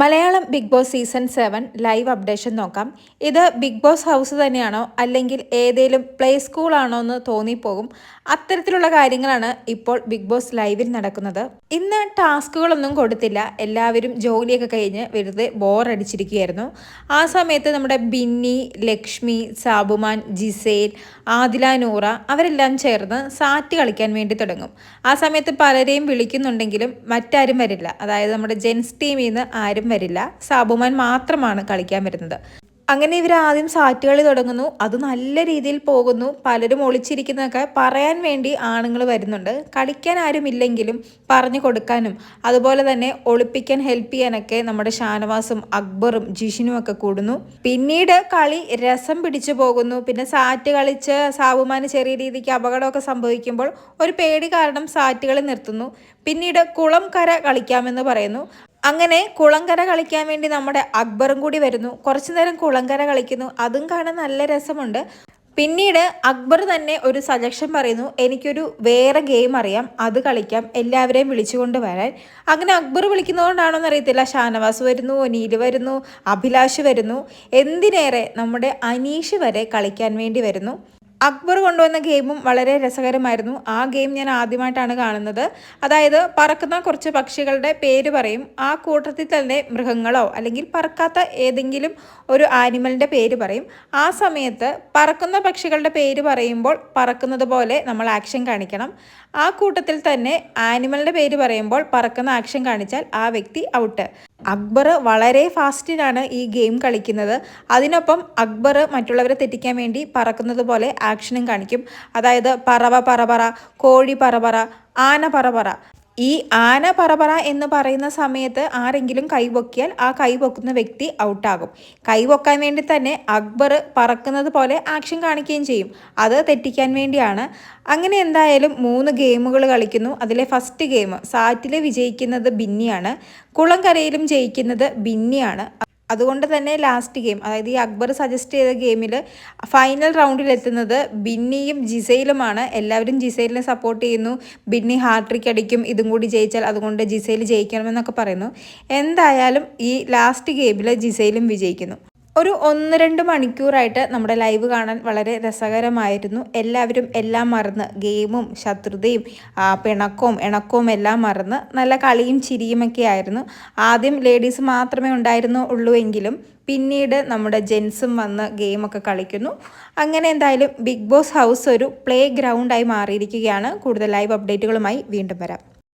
Malayalam Bigg Boss season seven live updation നോക്കാം. ഇത് big Boss house തന്നെയാണോ അല്ലെങ്കിൽ ഏതെങ്കിലും പ്ലേ സ്കൂളാണോ എന്ന് തോന്നിപ്പോകും. അത്തരത്തിലുള്ള കാര്യങ്ങളാണ് ഇപ്പോൾ ബിഗ് ബോസ് ലൈവിൽ നടക്കുന്നത്. ഇന്ന് ടാസ്കുകളൊന്നും കൊടുത്തില്ല. എല്ലാവരും ജോലിയൊക്കെ കഴിഞ്ഞ് വെറുതെ ബോറടിച്ചിരിക്കുകയായിരുന്നു. ആ സമയത്ത് നമ്മുടെ ബിന്നി ലക്ഷ്മി സാബുമാൻ ജിസേൽ ആദില നൂറ അവരെല്ലാം ചേർന്ന് സാറ്റ് കളിക്കാൻ വേണ്ടി തുടങ്ങും. ആ സമയത്ത് പലരെയും വിളിക്കുന്നുണ്ടെങ്കിലും മറ്റാരും വരില്ല. അതായത് നമ്മുടെ ജെൻസ് ടീമിൽ നിന്ന് ആരും വരില്ല. സാബുമാൻ മാത്രമാണ് കളിക്കാൻ വരുന്നത്. അങ്ങനെ ഇവർ ആദ്യം സാറ്റ് കളി തുടങ്ങുന്നു. അത് നല്ല രീതിയിൽ പോകുന്നു. പലരും ഒളിച്ചിരിക്കുന്നതൊക്കെ പറയാൻ വേണ്ടി ആണുങ്ങൾ വരുന്നുണ്ട്. കളിക്കാൻ ആരുമില്ലെങ്കിലും പറഞ്ഞു കൊടുക്കാനും അതുപോലെ തന്നെ ഒളിപ്പിക്കാൻ ഹെൽപ്പ് ചെയ്യാനൊക്കെ നമ്മുടെ ഷാനവാസും അക്ബറും ജിഷിനും ഒക്കെ കൂടുന്നു. പിന്നീട് കളി രസം പിടിച്ചു പോകുന്നു. പിന്നെ സാറ്റ് കളിച്ച് സാബുമാന് ചെറിയ രീതിക്ക് അപകടമൊക്കെ സംഭവിക്കുമ്പോൾ ഒരു പേടി കാരണം സാറ്റ് കളി നിർത്തുന്നു. പിന്നീട് കുളം കര കളിക്കാമെന്ന് പറയുന്നു. അങ്ങനെ കുളങ്കര കളിക്കാൻ വേണ്ടി നമ്മുടെ അക്ബറും കൂടി വരുന്നു. കുറച്ചു നേരം കുളങ്കര കളിക്കുന്നു. അതും കാണാൻ നല്ല രസമുണ്ട്. പിന്നീട് അക്ബർ തന്നെ ഒരു സജഷൻ പറയുന്നു. എനിക്കൊരു വേറെ ഗെയിം അറിയാം. അത് കളിക്കാം. എല്ലാവരെയും വിളിച്ചുകൊണ്ട് വരാൻ അങ്ങനെ അക്ബർ വിളിക്കുന്നതുകൊണ്ടാണോ എന്നറിയത്തില്ല ഷാനവാസ് വരുന്നു നീൽ വരുന്നു അഭിലാഷ് വരുന്നു. എന്തിനേറെ നമ്മുടെ അനീഷ് വരെ കളിക്കാൻ വേണ്ടി വരുന്നു. അക്ബർ കൊണ്ടുവന്ന ഗെയിമും വളരെ രസകരമായിരുന്നു. ആ ഗെയിം ഞാൻ ആദ്യമായിട്ടാണ് കാണുന്നത്. അതായത് പറക്കുന്ന കുറച്ച് പക്ഷികളുടെ പേര് പറയും. ആ കൂട്ടത്തിൽ തന്നെ മൃഗങ്ങളോ അല്ലെങ്കിൽ പറക്കാത്ത ഏതെങ്കിലും ഒരു ആനിമലിന്റെ പേര് പറയും. ആ സമയത്ത് പറക്കുന്ന പക്ഷികളുടെ പേര് പറയുമ്പോൾ പറക്കുന്നത് പോലെ നമ്മൾ ആക്ഷൻ കാണിക്കണം. ആ കൂട്ടത്തിൽ തന്നെ ആനിമലിന്റെ പേര് പറയുമ്പോൾ പറക്കുന്ന ആക്ഷൻ കാണിച്ചാൽ ആ വ്യക്തി ഔട്ട്. അക്ബർ വളരെ ഫാസ്റ്റിലാണ് ഈ ഗെയിം കളിക്കുന്നത്. അതിനൊപ്പം അക്ബർ മറ്റുള്ളവരെ തെറ്റിക്കാൻ വേണ്ടി പറക്കുന്നത് പോലെ ആക്ഷനും കാണിക്കും. അതായത് പറവ പറപറ കോഴി പറപറ ആന പറപറ ഈ ആന പറപറ എന്ന് പറയുന്ന സമയത്ത് ആരെങ്കിലും കൈവൊക്കിയാൽ ആ കൈവൊക്കുന്ന വ്യക്തി ഔട്ടാകും. കൈവൊക്കാൻ വേണ്ടി തന്നെ അക്ബർ പറക്കുന്നത് പോലെ ആക്ഷൻ കാണിക്കുകയും ചെയ്യും. അത് തെറ്റിക്കാൻ വേണ്ടിയാണ്. അങ്ങനെ എന്തായാലും മൂന്ന് ഗെയിമുകൾ കളിക്കുന്നു. അതിലെ ഫസ്റ്റ് ഗെയിം സാറ്റിൽ വിജയിക്കുന്നത് ബിന്നിയാണ്. കുളംകരയിലും ജയിക്കുന്നത് ബിന്നിയാണ്. അതുകൊണ്ട് തന്നെ ലാസ്റ്റ് ഗെയിം അതായത് ഈ അക്ബർ സജസ്റ്റ് ചെയ്ത ഗെയിമിൽ ഫൈനൽ റൗണ്ടിൽ എത്തുന്നത് ബിന്നിയും ജിസയിലുമാണ് എല്ലാവരും ജിസൈലിനെ സപ്പോർട്ട് ചെയ്യുന്നു. ബിന്നി ഹാർട്രിക് അടിക്കും. ഇതും കൂടി ജയിച്ചാൽ അതുകൊണ്ട് ജിസൈൽ ജയിക്കണമെന്നൊക്കെ പറയുന്നു. എന്തായാലും ഈ ലാസ്റ്റ് ഗെയിമിൽ ജിസൈലും വിജയിക്കുന്നു. ഒരു ഒന്ന് രണ്ട് മണിക്കൂറായിട്ട് നമ്മുടെ ലൈവ് കാണാൻ വളരെ രസകരമായിരുന്നു. എല്ലാവരും എല്ലാം മറന്ന് ഗെയിമും ശത്രുതയും പിണക്കവും ഇണക്കവും എല്ലാം മറന്ന് നല്ല കളിയും ചിരിയുമൊക്കെ ആയിരുന്നു. ആദ്യം ലേഡീസ് മാത്രമേ ഉണ്ടായിരുന്നു ഉള്ളൂ എങ്കിലും പിന്നീട് നമ്മുടെ ജെൻസും വന്ന് ഗെയിമൊക്കെ കളിക്കുന്നു. അങ്ങനെ എന്തായാലും ബിഗ് ബോസ് ഹൗസ് ഒരു പ്ലേ ഗ്രൗണ്ടായി മാറിയിരിക്കുകയാണ്. കൂടുതൽ ലൈവ് അപ്ഡേറ്റുകളുമായി വീണ്ടും വരാം.